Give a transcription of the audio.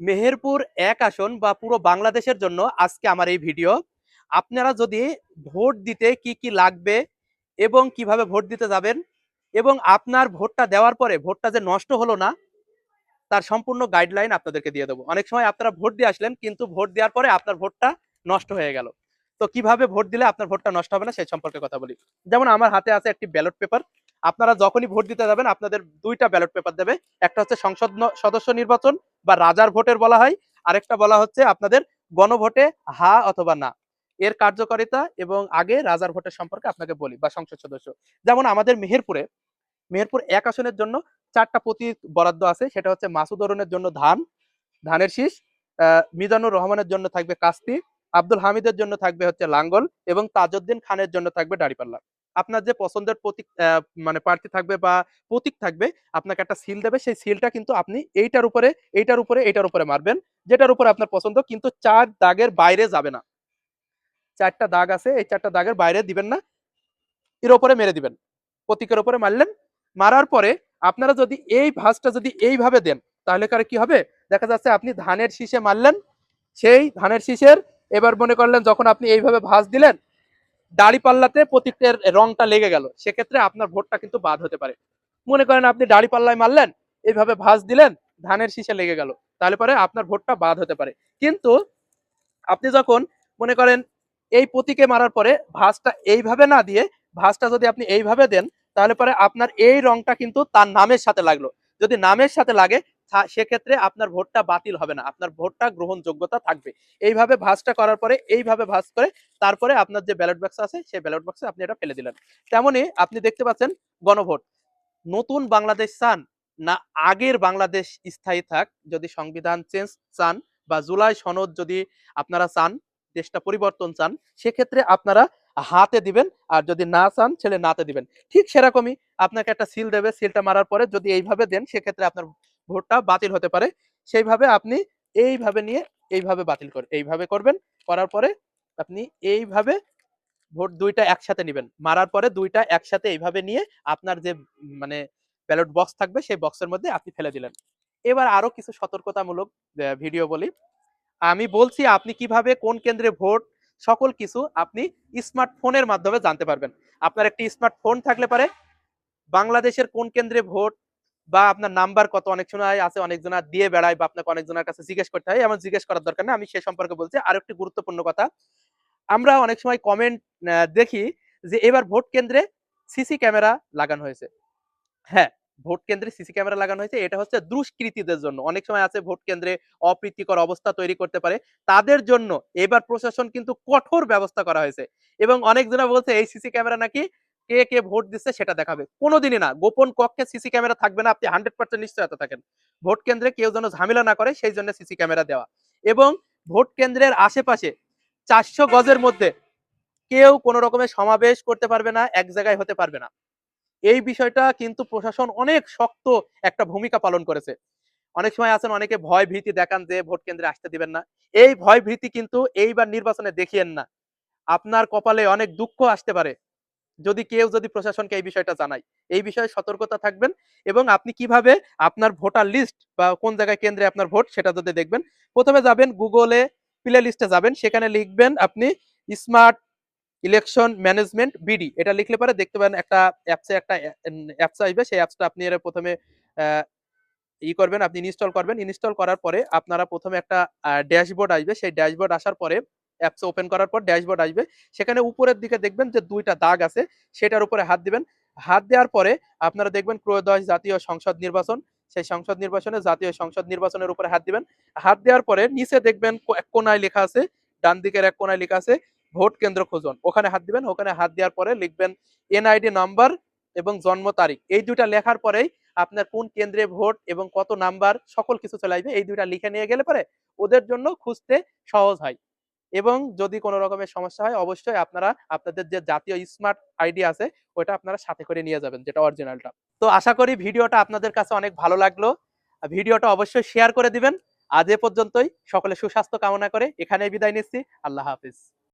মেহেরপুর এক আসন বা পুরো বাংলাদেশের জন্য আজকে আমার এই ভিডিও। আপনারা যদি ভোট দিতে কি কি লাগবে এবং কীভাবে ভোট দিতে যাবেন এবং আপনার ভোটটা দেওয়ার পরে ভোটটা যে নষ্ট হলো না, তার সম্পূর্ণ গাইডলাইন আপনাদেরকে দিয়ে দেবো। অনেক সময় আপনারা ভোট দিয়ে আসলেন, কিন্তু ভোট দেওয়ার পরে আপনার ভোটটা নষ্ট হয়ে গেল। তো কীভাবে ভোট দিলে আপনার ভোটটা নষ্ট হবে না, সেই সম্পর্কে কথা বলি। যেমন আমার হাতে আছে একটি ব্যালট পেপার আপনারা যখনই ভোট দিতে যাবেন, আপনাদের দুইটা ব্যালট পেপার দেবে। একটা হচ্ছে সংসদ সদস্য নির্বাচন বা রাজার ভোটের বলা হয়। আরেকটা বলা হচ্ছে আপনাদের গণভোটে হা অথবা না। এর কার্যকারিতা এবং আগে রাজার ভোটের সম্পর্কে আপনাকে বলি বা সংসদ সদস্য। যেমন আমাদের মেহেরপুরে, মেহেরপুর এক আসনের জন্য চারটা প্রতি বরাদ্দ আছে। সেটা হচ্ছে মাসুদ অরুণের জন্য ধান, ধানের শীষ মিজানুর রহমানের জন্য থাকবে কাস্তি, আব্দুল হামিদের জন্য থাকবে হচ্ছে লাঙ্গল এবং তাজউদ্দিন খানের জন্য থাকবে দাড়িপাল্লা। আপনার যে পছন্দের প্রতীক মানে প্রার্থী থাকবে বা প্রতীক থাকবে, আপনাকে একটা সিল দেবে। সেই সিলটা কিন্তু আপনি এইটার উপরে এইটার উপরে এইটার উপরে মারবেন, যেটার উপরে আপনার পছন্দ, কিন্তু চার দাগের বাইরে যাবে না। চারটা দাগ আছে, এই চারটা দাগের বাইরে দিবেন না। এর উপরে মেরে দিবেন। প্রতীকের উপরে মারলেন। মারার পরে আপনারা যদি এই ভাঁজটা যদি এইভাবে দেন, তাহলে কারে কি হবে? দেখা যাচ্ছে আপনি ধানের শীষে মারলেন, সেই ধানের শীষের এবার মনে করলেন যখন আপনি এইভাবে ভাঁজ দিলেন দাড়ি পাল্লাতে প্রতীকের রংটা লেগে গেল। সেক্ষেত্রে আপনার ভোটটা কিন্তু বাদ হতে পারে। মনে করেন আপনি দাড়ি পাল্লায় মারলেন, এইভাবে ভাঁজ দিলেন, ধানের শীষে লেগে গেল। তাহলে পরে আপনার ভোটটা বাদ হতে পারে। কিন্তু আপনি যখন মনে করেন এই প্রতীকে মারার পরে ভাঁজটা এইভাবে না দিয়ে, ভাঁজটা যদি আপনি এইভাবে দেন, তাহলে পরে আপনার এই রংটা কিন্তু তার নামের সাথে লাগল। যদি নামের সাথে লাগে সেক্ষেত্রে আপনার ভোটটা বাতিল হবে না। আপনার ভোটটা গ্রহণযোগ্যতা থাকবে। এইভাবে ভাঁজটা করার পরে, এইভাবে ভাঁজ করে, তারপরে আপনার যে ব্যালট বক্স আছে, সেই ব্যালট বক্সে আপনি এটা ফেলে দিলেন। তেমনি আপনি দেখতে পাচ্ছেন গণভোট। নতুন বাংলাদেশ চান না আগের বাংলাদেশ স্থায়ী থাক, যদি সংবিধান চেঞ্জ চান বা জুলাই সনদ যদি আপনারা চান, দেশটা পরিবর্তন চান, সেক্ষেত্রে আপনারা হাতে দিবেন আর যদি না চান, ছেলে নাতে দিবেন। ঠিক সেরকমই আপনাকে একটা সিল দেবে, সিলটা মারার পরে যদি এইভাবে দেন, সেক্ষেত্রে আপনার ভোটটা বাতিল হতে পারে। সেইভাবে আপনি এইভাবে নিয়ে এইভাবে বাতিল করে, এইভাবে করবেন। করার পরে আপনি এইভাবে ভোট দুইটা একসাথে নেবেন। মারার পরে দুইটা একসাথে এইভাবে নিয়ে আপনার যে মানে ব্যালট বক্স থাকবে, সেই বক্সের মধ্যে আপনি ফেলে দিলেন। এবার আরও কিছু সতর্কতামূলক ভিডিও বলি। আমি বলছি আপনি কীভাবে, কোন কেন্দ্রে ভোট, সকল কিছু আপনি স্মার্টফোনের মাধ্যমে জানতে পারবেন। আপনার একটি স্মার্টফোন থাকলে পারে। বাংলাদেশের কোন কেন্দ্রে ভোট বা আপনার নাম্বার কত, অনেক সময় আছে অনেকজনা দিয়ে বেড়ায় বা আপনাকে অনেকজনের কাছে জিজ্ঞেস করতে হয়, এমন জিজ্ঞেস করার দরকার নেই। আমি সে সম্পর্কে বলছি, আর একটি গুরুত্বপূর্ণ কথা। আমরা অনেক সময় কমেন্ট দেখি যে এবার ভোট কেন্দ্রে সিসি ক্যামেরা লাগানো হয়েছে। হ্যাঁ ভোট কেন্দ্রে সিসি ক্যামেরা লাগানো হয়েছে। এটা হচ্ছে দুষ্কৃতীদের জন্য। অনেক সময় আছে ভোট কেন্দ্রে অপ্রীতিকর অবস্থা তৈরি করতে পারে। তাদের জন্য এবার প্রশাসন কিন্তু কঠোর ব্যবস্থা করা হয়েছে। এবং অনেকজনা বলছে, এই সিসি ক্যামেরা নাকি কে কে ভোট দিচ্ছে সেটা দেখাবে। কোনোদিনই না, গোপন কক্ষে সিসি ক্যামেরা থাকবে না, আপনি হান্ড্রেড পার্সেন্ট নিশ্চয়তা থাকেন। ভোট কেন্দ্রে কেউ যেন ঝামেলা না করে, সেই জন্য সিসি ক্যামেরা দেওয়া। এবং ভোট কেন্দ্রের আশেপাশে চারশো গজের মধ্যে কেউ কোনো রকমের সমাবেশ করতে পারবে না, এক জায়গায় হতে পারবে না। এই বিষয়টা কিন্তু প্রশাসন অনেক শক্ত একটা ভূমিকা পালন করেছে। অনেক সময় আছেন, অনেকে ভয় ভীতি দেখান যে ভোট কেন্দ্রে আসতে দিবেন না। এই ভয় ভীতি কিন্তু এইবার নির্বাচনে দেখিয়েন না। আপনার কপালে অনেক দুঃখ আসতে পারে। যদি কেউ যদি প্রশাসনকে এই বিষয়টা জানায়, এই বিষয়ে সতর্কতা থাকবেন এবং আপনি কীভাবে আপনার ভোটার লিস্ট বা কোন জায়গায় কেন্দ্রে আপনার ভোট সেটা যদি দেখবেন, প্রথমে যাবেন গুগলে প্লে লিস্টে যাবেন, সেখানে লিখবেন আপনি স্মার্ট ইলেকশন ম্যানেজমেন্ট বিডি এটা লিখলে পরে দেখতে পাবেন একটা অ্যাপসে একটা অ্যাপস আসবে, সেই অ্যাপসটা আপনি এর প্রথমে ই করবেন, আপনি ইনস্টল করবেন ইনস্টল করার পরে আপনারা প্রথমে একটা ড্যাশবোর্ড আসবে, সেই ড্যাশবোর্ড আসার পরে অ্যাপস ওপেন করার পর ড্যাশবোর্ড আসবে। সেখানে উপরের দিকে দেখবেন যে দুইটা দাগ আছে, সেটার উপরে হাত দিবেন। হাত দেওয়ার পরে আপনারা দেখবেন ত্রয়োদশ জাতীয় সংসদ নির্বাচন, সেই সংসদ নির্বাচনে জাতীয় সংসদ নির্বাচনের উপরে হাত দিবেন। হাত দেওয়ার পরে নিচে দেখবেন এক কোনায় লেখা আছে, ডান দিকের এক কোনায় লেখা আছে, ভোট কেন্দ্র খুঁজুন। ওখানে হাত দিবেন, ওখানে হাত দেওয়ার পরে লিখবেন এনআইডি নাম্বার এবং জন্ম তারিখ। এই দুইটা লেখার পরেই আপনার কোন কেন্দ্রে ভোট এবং কত নাম্বার সকল কিছু চলে এই দুইটা লিখে নিয়ে গেলে পরে ওদের জন্য খুঁজতে সহজ হয়। এবং যদি কোনো রকমের সমস্যা হয়, অবশ্যই আপনারা আপনাদের যে জাতীয় স্মার্ট আইডি আছে ওটা আপনারা সাথে করে নিয়ে যাবেন, যেটা অরিজিনালটা তো আশা করি ভিডিওটা আপনাদের কাছে অনেক ভালো লাগল। ভিডিওটা অবশ্যই শেয়ার করে দিবেন। আজ এ পর্যন্তই। সকলে সুস্বাস্থ্য কামনা করে এখানে বিদায় নিচ্ছি। আল্লাহ হাফিজ।